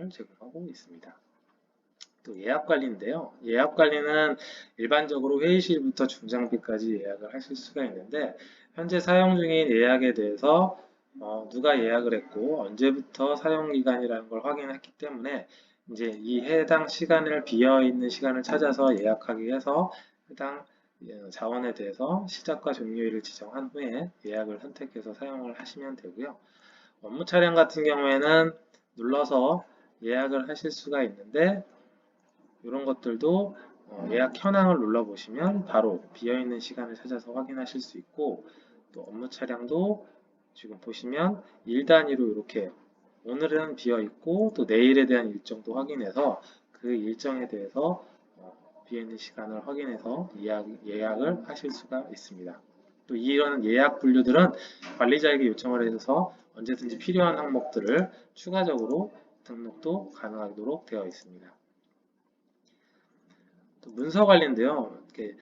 기능을 제공하고 있습니다. 또 예약 관리인데요. 예약 관리는 일반적으로 회의실부터 중장비까지 예약을 하실 수가 있는데 현재 사용 중인 예약에 대해서 어, 누가 예약을 했고 언제부터 사용 기간이라는 걸 확인했기 때문에 이제 이 해당 시간을 비어 있는 시간을 찾아서 예약하기 해서 해당 예, 자원에 대해서 시작과 종료일을 지정한 후에 예약을 선택해서 사용을 하시면 되고요. 업무 차량 같은 경우에는 눌러서 예약을 하실 수가 있는데 이런 것들도 어, 예약 현황을 눌러 보시면 바로 비어 있는 시간을 찾아서 확인하실 수 있고 또 업무 차량도 지금 보시면 일 단위로 이렇게 오늘은 비어 있고 또 내일에 대한 일정도 확인해서 그 일정에 대해서 어, 비어 있는 시간을 확인해서 예약, 예약을 하실 수가 있습니다. 또 이런 예약 분류들은 관리자에게 요청을 해서 언제든지 필요한 항목들을 추가적으로 등록도 가능하도록 되어 있습니다. 또 문서 관리인데요. 이렇게